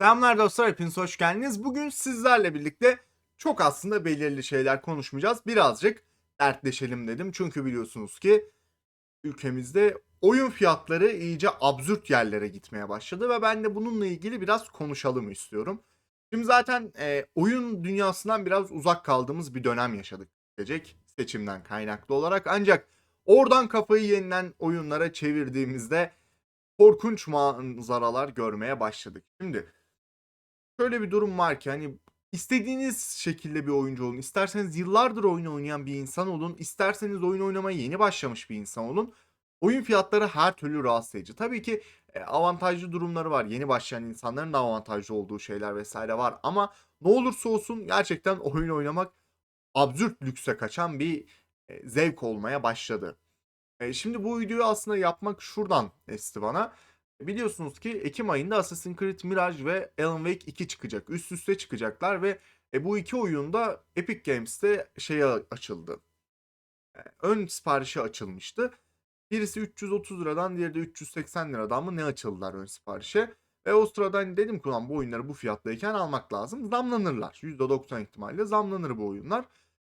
Selamlar dostlar, hepiniz hoş geldiniz. Bugün sizlerle birlikte çok aslında belirli şeyler konuşmayacağız. Birazcık dertleşelim dedim. Çünkü biliyorsunuz ki ülkemizde oyun fiyatları iyice absürt yerlere gitmeye başladı ve ben de bununla ilgili biraz konuşalım istiyorum. Şimdi zaten e, oyun dünyasından biraz uzak kaldığımız bir dönem yaşadık gelecek seçimden kaynaklı olarak. Ancak oradan kafayı yenilen oyunlara çevirdiğimizde korkunç manzaralar görmeye başladık. Şimdi şöyle bir durum var ki hani istediğiniz şekilde bir oyuncu olun. İsterseniz yıllardır oyun oynayan bir insan olun. isterseniz oyun oynamaya yeni başlamış bir insan olun. Oyun fiyatları her türlü rahatsız edici. Tabii ki e, avantajlı durumları var. Yeni başlayan insanların da avantajlı olduğu şeyler vesaire var. Ama ne olursa olsun gerçekten oyun oynamak absürt lükse kaçan bir e, zevk olmaya başladı. E, şimdi bu videoyu aslında yapmak şuradan esti bana. Biliyorsunuz ki Ekim ayında Assassin's Creed Mirage ve Alan Wake 2 çıkacak. Üst üste çıkacaklar ve e, bu iki oyunda Epic Games'te şeye açıldı. E, ön siparişi açılmıştı. Birisi 330 liradan, diğeri de 380 liradan mı ne açıldılar ön siparişe. Ve o sırada hani dedim ki ulan bu oyunları bu fiyattayken almak lazım. Zamlanırlar. %90 ihtimalle zamlanır bu oyunlar.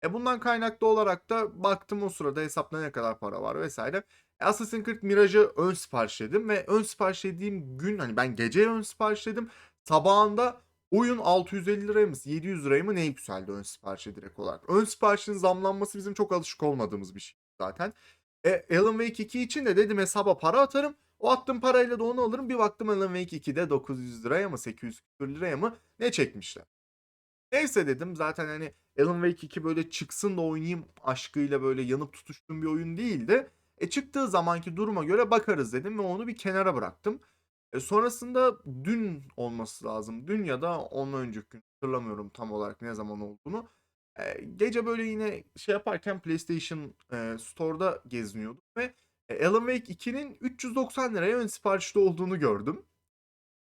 E bundan kaynaklı olarak da baktım o sırada hesapta ne kadar para var vesaire. Assassin's Creed Mirage'ı ön siparişledim ve ön siparişlediğim gün hani ben gece ön siparişledim. Sabahında oyun 650 liraya mı 700 liraya mı ne yükseldi ön siparişe direkt olarak. Ön siparişin zamlanması bizim çok alışık olmadığımız bir şey zaten. E, Alan Wake 2 için de dedim hesaba para atarım. O attığım parayla da onu alırım. Bir baktım Alan Wake 2'de 900 liraya mı 800 liraya mı ne çekmişler. Neyse dedim zaten hani Alan Wake 2 böyle çıksın da oynayayım aşkıyla böyle yanıp tutuştuğum bir oyun değildi. E çıktığı zamanki duruma göre bakarız dedim ve onu bir kenara bıraktım. E sonrasında dün olması lazım. Dün ya da ondan önceki gün hatırlamıyorum tam olarak ne zaman olduğunu. E, gece böyle yine şey yaparken PlayStation e, Store'da geziniyordum ve e, Alan Wake 2'nin 390 liraya ön siparişte olduğunu gördüm.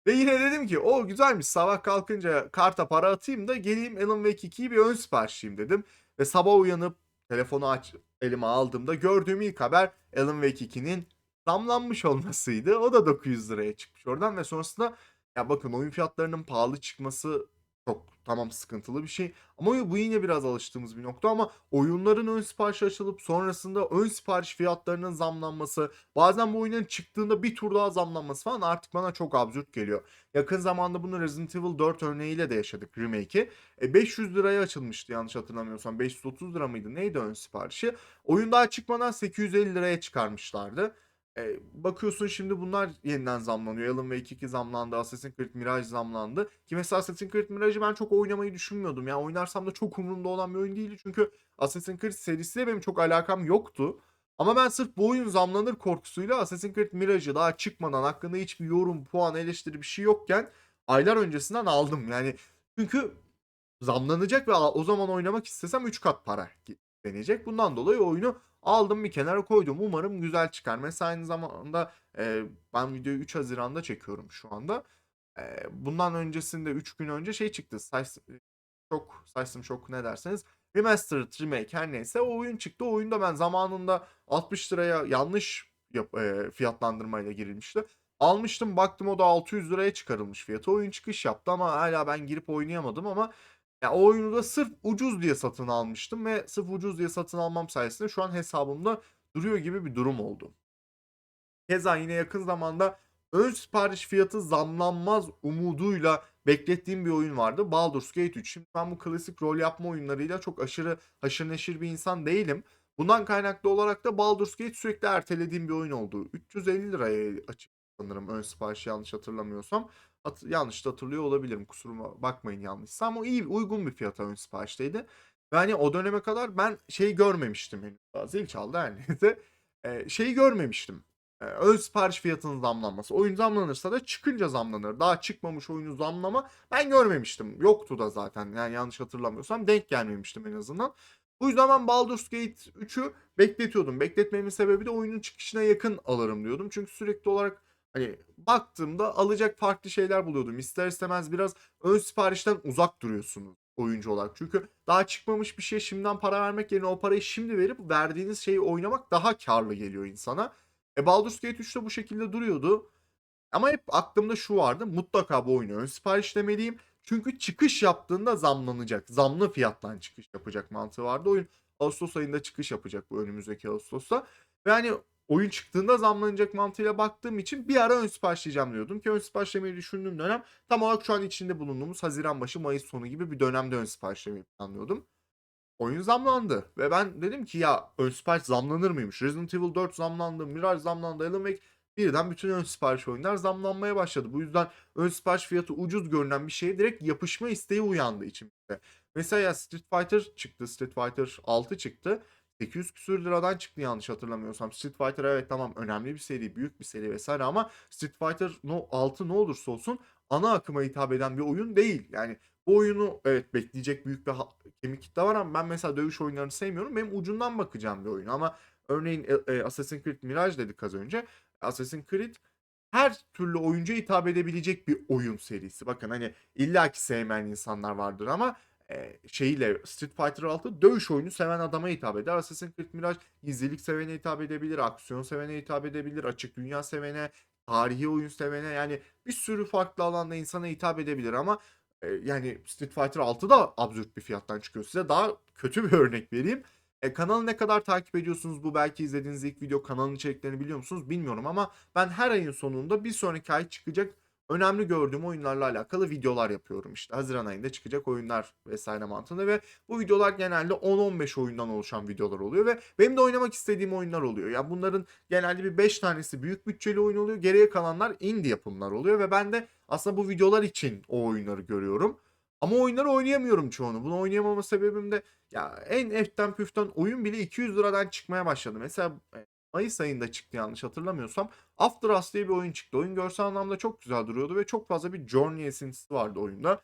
Ve yine dedim ki o güzelmiş sabah kalkınca karta para atayım da geleyim Alan Wake 2'yi bir ön siparişleyeyim dedim. Ve sabah uyanıp telefonu aç elime aldığımda gördüğüm ilk haber Alan Wake 2'nin zamlanmış olmasıydı. O da 900 liraya çıkmış oradan ve sonrasında ya bakın oyun fiyatlarının pahalı çıkması çok tamam sıkıntılı bir şey. Ama bu yine biraz alıştığımız bir nokta ama oyunların ön siparişi açılıp sonrasında ön sipariş fiyatlarının zamlanması, bazen bu oyunun çıktığında bir tur daha zamlanması falan artık bana çok absürt geliyor. Yakın zamanda bunu Resident Evil 4 örneğiyle de yaşadık remake'i. E 500 liraya açılmıştı yanlış hatırlamıyorsam. 530 lira mıydı? Neydi ön siparişi? Oyun daha çıkmadan 850 liraya çıkarmışlardı. E, bakıyorsun şimdi bunlar yeniden zamlanıyor. Alan Wake 2 zamlandı. Assassin's Creed Mirage zamlandı. Ki mesela Assassin's Creed Mirage'ı ben çok oynamayı düşünmüyordum. Yani oynarsam da çok umurumda olan bir oyun değildi. Çünkü Assassin's Creed serisiyle benim çok alakam yoktu. Ama ben sırf bu oyun zamlanır korkusuyla Assassin's Creed Mirage'ı daha çıkmadan hakkında hiçbir yorum, puan, eleştiri bir şey yokken aylar öncesinden aldım. Yani çünkü zamlanacak ve o zaman oynamak istesem 3 kat para deneyecek. Bundan dolayı oyunu aldım bir kenara koydum. Umarım güzel çıkar. Mesela aynı zamanda e, ben videoyu 3 Haziran'da çekiyorum şu anda. E, bundan öncesinde 3 gün önce şey çıktı. Çok System Shock ne derseniz. Remastered, remake her neyse o oyun çıktı. O oyunda ben zamanında 60 liraya yanlış yap, e, fiyatlandırmayla girilmişti. Almıştım baktım o da 600 liraya çıkarılmış fiyatı. Oyun çıkış yaptı ama hala ben girip oynayamadım ama ya o oyunu da sırf ucuz diye satın almıştım ve sırf ucuz diye satın almam sayesinde şu an hesabımda duruyor gibi bir durum oldu. Keza yine yakın zamanda ön sipariş fiyatı zamlanmaz umuduyla beklettiğim bir oyun vardı. Baldur's Gate 3. Şimdi ben bu klasik rol yapma oyunlarıyla çok aşırı haşır neşir bir insan değilim. Bundan kaynaklı olarak da Baldur's Gate sürekli ertelediğim bir oyun oldu. 350 liraya açık sanırım ön sipariş yanlış hatırlamıyorsam. Hat yanlış da hatırlıyor olabilirim. Kusuruma bakmayın yanlışsa ama iyi uygun bir fiyata ön siparişteydi. Ve hani o döneme kadar ben şey görmemiştim henüz. Daha Zil çaldı her neyse. Ee, şeyi görmemiştim. Ee, ön sipariş fiyatının zamlanması. Oyun zamlanırsa da çıkınca zamlanır. Daha çıkmamış oyunu zamlama ben görmemiştim. Yoktu da zaten. Yani yanlış hatırlamıyorsam denk gelmemiştim en azından. Bu yüzden ben Baldur's Gate 3'ü bekletiyordum. Bekletmemin sebebi de oyunun çıkışına yakın alırım diyordum. Çünkü sürekli olarak Hani baktığımda alacak farklı şeyler buluyordum. İster istemez biraz ön siparişten uzak duruyorsunuz oyuncu olarak. Çünkü daha çıkmamış bir şey şimdiden para vermek yerine o parayı şimdi verip verdiğiniz şeyi oynamak daha karlı geliyor insana. E Baldur's Gate 3 de bu şekilde duruyordu. Ama hep aklımda şu vardı. Mutlaka bu oyunu ön siparişlemeliyim. Çünkü çıkış yaptığında zamlanacak. Zamlı fiyattan çıkış yapacak mantığı vardı. Oyun Ağustos ayında çıkış yapacak bu önümüzdeki Ağustos'ta. Ve hani oyun çıktığında zamlanacak mantığıyla baktığım için bir ara ön siparişleyeceğim diyordum ki ön siparişlemeyi düşündüğüm dönem tam olarak şu an içinde bulunduğumuz Haziran başı Mayıs sonu gibi bir dönemde ön siparişlemeyi planlıyordum. Oyun zamlandı ve ben dedim ki ya ön sipariş zamlanır mıymış? Resident Evil 4 zamlandı, Mirage zamlandı, Alan Wake birden bütün ön sipariş oyunlar zamlanmaya başladı. Bu yüzden ön sipariş fiyatı ucuz görünen bir şeye direkt yapışma isteği uyandı içimde. Mesela ya Street Fighter çıktı, Street Fighter 6 çıktı. 800 küsür liradan çıktı yanlış hatırlamıyorsam. Street Fighter evet tamam önemli bir seri, büyük bir seri vesaire ama Street Fighter no, 6 ne olursa olsun ana akıma hitap eden bir oyun değil. Yani bu oyunu evet bekleyecek büyük bir kemik kitle var ama ben mesela dövüş oyunlarını sevmiyorum. Benim ucundan bakacağım bir oyun ama örneğin e, e, Assassin's Creed Mirage dedik az önce. Assassin's Creed her türlü oyuncuya hitap edebilecek bir oyun serisi. Bakın hani illaki sevmeyen insanlar vardır ama e, şeyiyle Street Fighter 6 dövüş oyunu seven adama hitap eder. Assassin's Creed Mirage gizlilik sevene hitap edebilir, aksiyon sevene hitap edebilir, açık dünya sevene, tarihi oyun sevene yani bir sürü farklı alanda insana hitap edebilir ama yani Street Fighter 6 da absürt bir fiyattan çıkıyor. Size daha kötü bir örnek vereyim. E, kanalı ne kadar takip ediyorsunuz? Bu belki izlediğiniz ilk video kanalın içeriklerini biliyor musunuz? Bilmiyorum ama ben her ayın sonunda bir sonraki ay çıkacak önemli gördüğüm oyunlarla alakalı videolar yapıyorum işte. Haziran ayında çıkacak oyunlar vesaire mantığında ve bu videolar genelde 10-15 oyundan oluşan videolar oluyor ve benim de oynamak istediğim oyunlar oluyor. Yani bunların genelde bir 5 tanesi büyük bütçeli oyun oluyor. Geriye kalanlar indie yapımlar oluyor ve ben de aslında bu videolar için o oyunları görüyorum. Ama oyunları oynayamıyorum çoğunu. Bunu oynayamama sebebim de ya en eften püften oyun bile 200 liradan çıkmaya başladı. Mesela Mayıs ayında çıktı yanlış hatırlamıyorsam. After Us diye bir oyun çıktı. Oyun görsel anlamda çok güzel duruyordu ve çok fazla bir Journey esintisi vardı oyunda.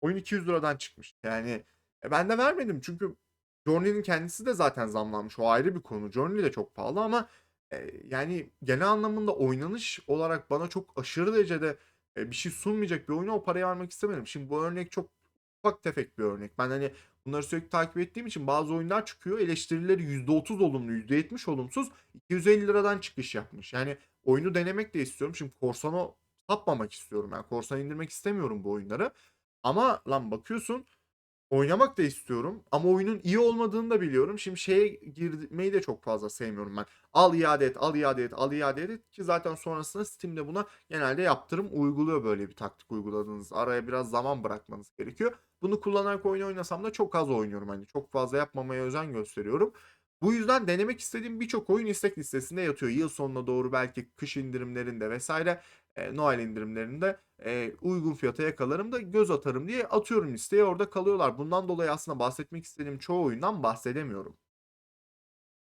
Oyun 200 liradan çıkmış. Yani e, ben de vermedim çünkü Journey'nin kendisi de zaten zamlanmış. O ayrı bir konu. Journey de çok pahalı ama e, yani genel anlamında oynanış olarak bana çok aşırı derecede e, bir şey sunmayacak bir oyuna o parayı vermek istemedim. Şimdi bu örnek çok ufak tefek bir örnek. Ben hani bunları sürekli takip ettiğim için bazı oyunlar çıkıyor. Eleştirileri %30 olumlu, %70 olumsuz. 250 liradan çıkış yapmış. Yani oyunu denemek de istiyorum. Şimdi Korsan'a sapmamak istiyorum. Yani Korsan indirmek istemiyorum bu oyunları. Ama lan bakıyorsun oynamak da istiyorum ama oyunun iyi olmadığını da biliyorum. Şimdi şeye girmeyi de çok fazla sevmiyorum ben. Al iade et, al iade et, al iade et ki zaten sonrasında Steam'de buna genelde yaptırım uyguluyor böyle bir taktik uyguladığınız. Araya biraz zaman bırakmanız gerekiyor. Bunu kullanarak oyun oynasam da çok az oynuyorum. Hani çok fazla yapmamaya özen gösteriyorum. Bu yüzden denemek istediğim birçok oyun istek listesinde yatıyor. Yıl sonuna doğru belki kış indirimlerinde vesaire e, Noel indirimlerinde e, uygun fiyata yakalarım da göz atarım diye atıyorum listeye orada kalıyorlar. Bundan dolayı aslında bahsetmek istediğim çoğu oyundan bahsedemiyorum.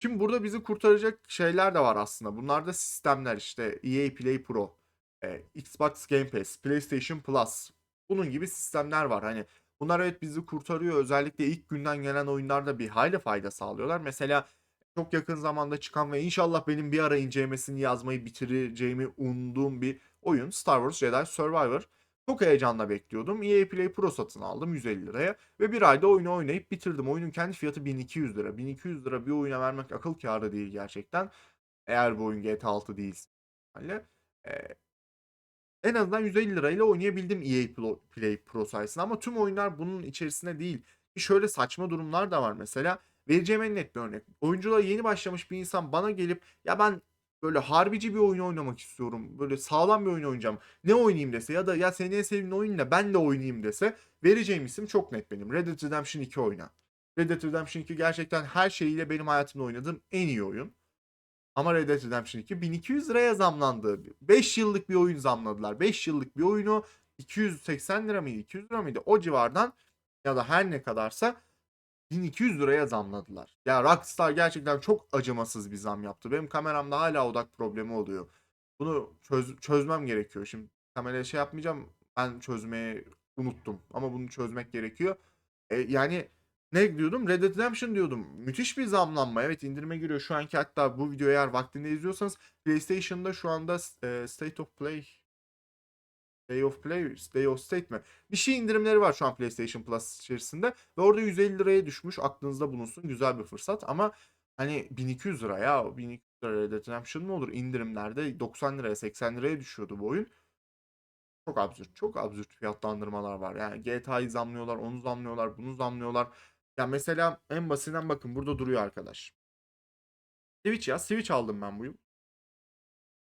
Şimdi burada bizi kurtaracak şeyler de var aslında. Bunlar da sistemler işte EA Play Pro, e, Xbox Game Pass, PlayStation Plus. Bunun gibi sistemler var. Hani bunlar evet bizi kurtarıyor. Özellikle ilk günden gelen oyunlarda bir hayli fayda sağlıyorlar. Mesela çok yakın zamanda çıkan ve inşallah benim bir ara incelemesini yazmayı bitireceğimi umduğum bir oyun Star Wars Jedi Survivor. Çok heyecanla bekliyordum. EA Play Pro satın aldım 150 liraya ve bir ayda oyunu oynayıp bitirdim. Oyunun kendi fiyatı 1200 lira. 1200 lira bir oyuna vermek akıl kârı değil gerçekten. Eğer bu oyun GTA 6 değilse. Yani, e, en azından 150 lirayla oynayabildim EA Play Pro sayesinde ama tüm oyunlar bunun içerisinde değil. Şöyle saçma durumlar da var mesela. Vereceğim en net bir örnek. Oyunculuğa yeni başlamış bir insan bana gelip ya ben böyle harbici bir oyun oynamak istiyorum. Böyle sağlam bir oyun oynayacağım. Ne oynayayım dese ya da ya senin en sevdiğin oyun ne ben de oynayayım dese vereceğim isim çok net benim. Red Dead Redemption 2 oyna. Red Dead Redemption 2 gerçekten her şeyiyle benim hayatımda oynadığım en iyi oyun. Ama Red Dead Redemption 2 1200 liraya zamlandı. 5 yıllık bir oyun zamladılar. 5 yıllık bir oyunu 280 lira mıydı 200 lira mıydı o civardan ya da her ne kadarsa 1200 liraya zamladılar. Ya Rockstar gerçekten çok acımasız bir zam yaptı. Benim kameramda hala odak problemi oluyor. Bunu çöz- çözmem gerekiyor. Şimdi kameraya şey yapmayacağım. Ben çözmeyi unuttum. Ama bunu çözmek gerekiyor. E, yani ne diyordum? Red Dead Redemption diyordum. Müthiş bir zamlanma. Evet indirime giriyor. Şu anki hatta bu videoyu eğer vaktinde izliyorsanız PlayStation'da şu anda e, State of Play Day of Play, Day of State mi? Bir şey indirimleri var şu an PlayStation Plus içerisinde ve orada 150 liraya düşmüş. Aklınızda bulunsun. Güzel bir fırsat ama hani 1200 lira ya. 1200 lira Red Dead Redemption mı olur? İndirimlerde 90 liraya 80 liraya düşüyordu bu oyun. Çok absürt. Çok absürt fiyatlandırmalar var. Yani GTA'yı zamlıyorlar, onu zamlıyorlar, bunu zamlıyorlar. Ya mesela en basitinden bakın burada duruyor arkadaş. Switch ya. Switch aldım ben bu yıl.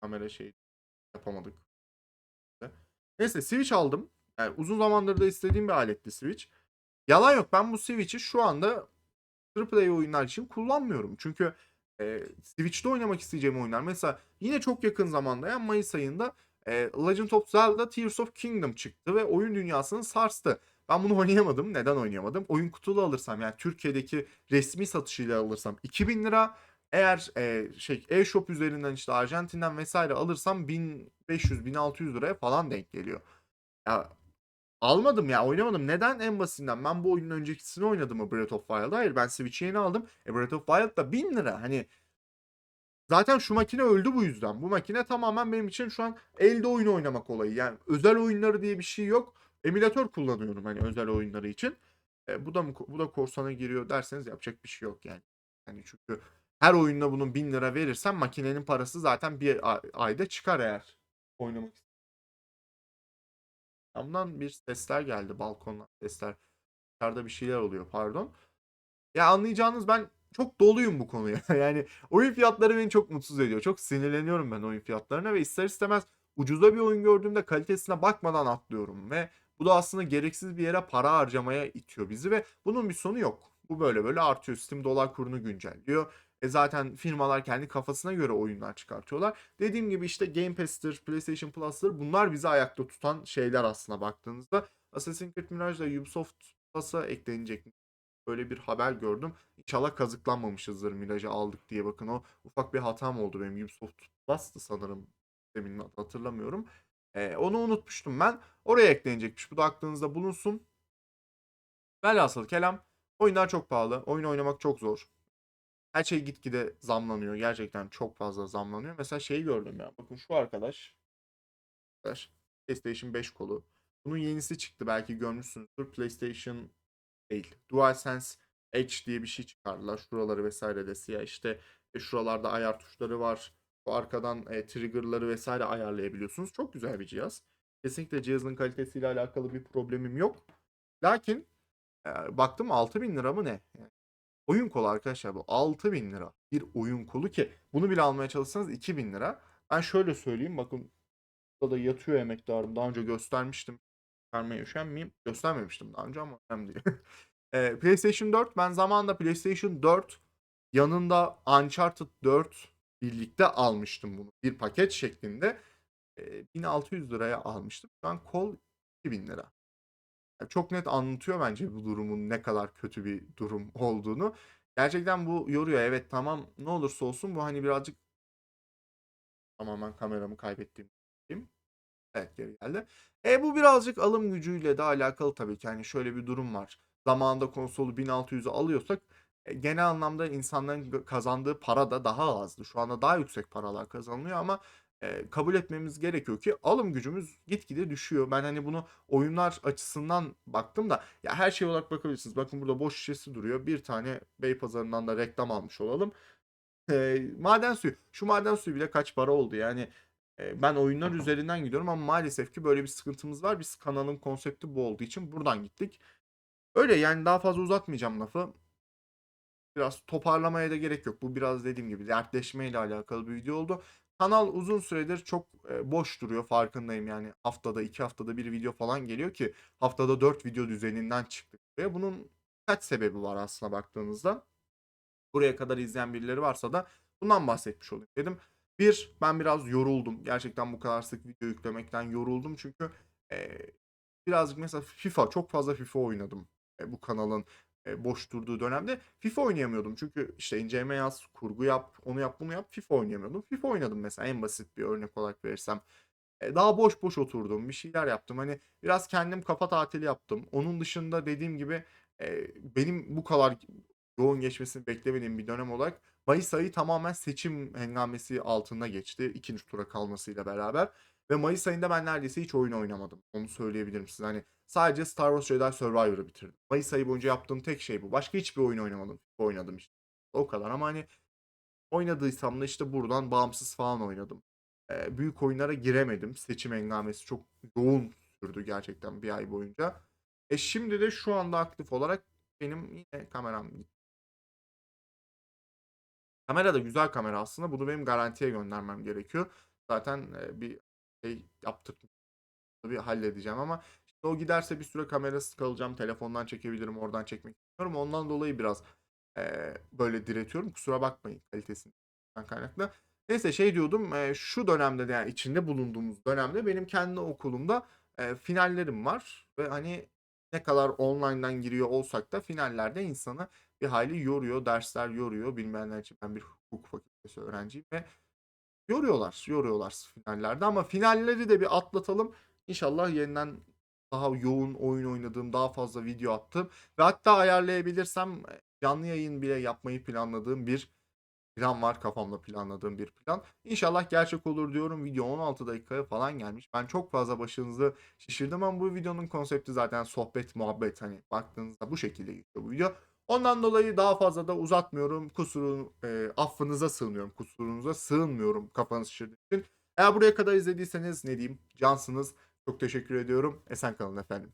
Kamera şey yapamadık. Neyse Switch aldım. Yani uzun zamandır da istediğim bir aletti Switch. Yalan yok ben bu Switch'i şu anda AAA oyunlar için kullanmıyorum. Çünkü e, Switch'te oynamak isteyeceğim oyunlar. Mesela yine çok yakın zamanda yani Mayıs ayında e, Legend of Zelda Tears of Kingdom çıktı ve oyun dünyasını sarstı. Ben bunu oynayamadım. Neden oynayamadım? Oyun kutulu alırsam yani Türkiye'deki resmi satışıyla alırsam 2000 lira. Eğer e, şey e-shop üzerinden işte Arjantin'den vesaire alırsam 1500-1600 liraya falan denk geliyor. Ya almadım ya oynamadım. Neden? En basitinden ben bu oyunun öncekisini oynadım mı Breath of Wild'ı? Hayır ben Switch'i yeni aldım. E Breath of Wild da 1000 lira. Hani zaten şu makine öldü bu yüzden. Bu makine tamamen benim için şu an elde oyun oynamak olayı. Yani özel oyunları diye bir şey yok. Emülatör kullanıyorum hani özel oyunları için. E, bu da mı bu da korsana giriyor derseniz yapacak bir şey yok yani. Hani çünkü her oyunda bunun 1000 lira verirsem makinenin parası zaten bir ay- ayda çıkar eğer oynamak Camdan bir sesler geldi. Balkondan sesler. Dışarıda bir şeyler oluyor pardon. Ya anlayacağınız ben çok doluyum bu konuya. Yani oyun fiyatları beni çok mutsuz ediyor. Çok sinirleniyorum ben oyun fiyatlarına ve ister istemez ucuza bir oyun gördüğümde kalitesine bakmadan atlıyorum ve bu da aslında gereksiz bir yere para harcamaya itiyor bizi ve bunun bir sonu yok. Bu böyle böyle artıyor. Steam dolar kurunu güncelliyor. E zaten firmalar kendi kafasına göre oyunlar çıkartıyorlar. Dediğim gibi işte Game Pass'tir, PlayStation Plus'tır bunlar bizi ayakta tutan şeyler aslına baktığınızda. Assassin's Creed Mirage'da Ubisoft Plus'a eklenecek böyle bir haber gördüm. İnşallah kazıklanmamışızdır Mirage'ı aldık diye. Bakın o ufak bir hatam oldu benim. Ubisoft Plus'tı sanırım. Demin hatırlamıyorum. E, onu unutmuştum ben. Oraya eklenecekmiş. Bu da aklınızda bulunsun. Velhasıl kelam. Oyunlar çok pahalı. Oyun oynamak çok zor. Her şey gitgide zamlanıyor. Gerçekten çok fazla zamlanıyor. Mesela şeyi gördüm ya. Bakın şu arkadaş. arkadaş, PlayStation 5 kolu. Bunun yenisi çıktı. Belki görmüşsünüzdür. PlayStation değil. DualSense Edge diye bir şey çıkardılar. Şuraları vesaire de siyah. İşte e, şuralarda ayar tuşları var. Bu arkadan e, triggerları vesaire ayarlayabiliyorsunuz. Çok güzel bir cihaz. Kesinlikle cihazın kalitesiyle alakalı bir problemim yok. Lakin e, baktım 6000 lira mı ne? Oyun kolu arkadaşlar bu 6000 lira. Bir oyun kolu ki bunu bile almaya çalışsanız 2000 lira. Ben şöyle söyleyeyim bakın burada da yatıyor emektarım. Daha önce göstermiştim. Vermeye üşenmeyeyim. Göstermemiştim daha önce ama önemli değil. Ee, PlayStation 4 ben zamanında PlayStation 4 yanında Uncharted 4 birlikte almıştım bunu. Bir paket şeklinde. Ee, 1600 liraya almıştım. Şu an kol 2000 lira. Çok net anlatıyor bence bu durumun ne kadar kötü bir durum olduğunu. Gerçekten bu yoruyor. Evet tamam ne olursa olsun bu hani birazcık tamamen kameramı kaybettiğim. Evet geri geldi. E bu birazcık alım gücüyle de alakalı tabii ki. Hani şöyle bir durum var. Zamanında konsolu 1600'e alıyorsak e, genel anlamda insanların kazandığı para da daha azdı. Şu anda daha yüksek paralar kazanılıyor ama kabul etmemiz gerekiyor ki alım gücümüz gitgide düşüyor. Ben hani bunu oyunlar açısından baktım da ya her şey olarak bakabilirsiniz. Bakın burada boş şişesi duruyor. Bir tane Beypazarı'ndan da reklam almış olalım. E, maden suyu. Şu maden suyu bile kaç para oldu yani. E, ben oyunlar üzerinden gidiyorum ama maalesef ki böyle bir sıkıntımız var. Biz kanalın konsepti bu olduğu için buradan gittik. Öyle yani daha fazla uzatmayacağım lafı. Biraz toparlamaya da gerek yok. Bu biraz dediğim gibi dertleşmeyle alakalı bir video oldu. Kanal uzun süredir çok e, boş duruyor farkındayım yani haftada iki haftada bir video falan geliyor ki haftada dört video düzeninden çıktık. Ve bunun kaç sebebi var aslına baktığınızda. Buraya kadar izleyen birileri varsa da bundan bahsetmiş olayım dedim. Bir, ben biraz yoruldum. Gerçekten bu kadar sık video yüklemekten yoruldum. Çünkü e, birazcık mesela FIFA, çok fazla FIFA oynadım. E, bu kanalın boş durduğu dönemde FIFA oynayamıyordum. Çünkü işte inceleme yaz, kurgu yap, onu yap, bunu yap. FIFA oynayamıyordum. FIFA oynadım mesela en basit bir örnek olarak verirsem. E, daha boş boş oturdum, bir şeyler yaptım. Hani biraz kendim kafa tatili yaptım. Onun dışında dediğim gibi e, benim bu kadar yoğun geçmesini beklemediğim bir dönem olarak Mayıs ayı tamamen seçim hengamesi altında geçti. ikinci tura kalmasıyla beraber. Ve Mayıs ayında ben neredeyse hiç oyun oynamadım. Onu söyleyebilirim size. Hani sadece Star Wars Jedi Survivor'ı bitirdim. Mayıs ayı boyunca yaptığım tek şey bu. Başka hiçbir oyun oynamadım. Oynadım işte. O kadar ama hani Oynadıysam da işte buradan bağımsız falan oynadım. Ee, büyük oyunlara giremedim. Seçim engamesi çok yoğun sürdü gerçekten bir ay boyunca. E şimdi de şu anda aktif olarak benim yine kameram Kamera da güzel kamera aslında. Bunu benim garantiye göndermem gerekiyor. Zaten bir şey yaptırdım. Bir halledeceğim ama o giderse bir süre kamerasız kalacağım. Telefondan çekebilirim. Oradan çekmek istiyorum. Ondan dolayı biraz e, böyle diretiyorum. Kusura bakmayın kalitesinden kaynaklı. Neyse şey diyordum. e, şu dönemde de yani içinde bulunduğumuz dönemde benim kendi okulumda e, finallerim var. Ve hani ne kadar online'dan giriyor olsak da finallerde insanı bir hayli yoruyor. Dersler yoruyor. Bilmeyenler için ben bir hukuk fakültesi öğrenciyim ve yoruyorlar. Yoruyorlar finallerde ama finalleri de bir atlatalım. İnşallah yeniden daha yoğun oyun oynadığım, daha fazla video attığım ve hatta ayarlayabilirsem canlı yayın bile yapmayı planladığım bir plan var kafamda planladığım bir plan. İnşallah gerçek olur diyorum. Video 16 dakikaya falan gelmiş. Ben çok fazla başınızı şişirdim ama bu videonun konsepti zaten sohbet, muhabbet hani baktığınızda bu şekilde geçiyor bu video. Ondan dolayı daha fazla da uzatmıyorum. Kusurun e, affınıza sığınıyorum. Kusurunuza sığınmıyorum kafanız şişirdiği için. Eğer buraya kadar izlediyseniz ne diyeyim cansınız. Çok teşekkür ediyorum. Esen kalın efendim.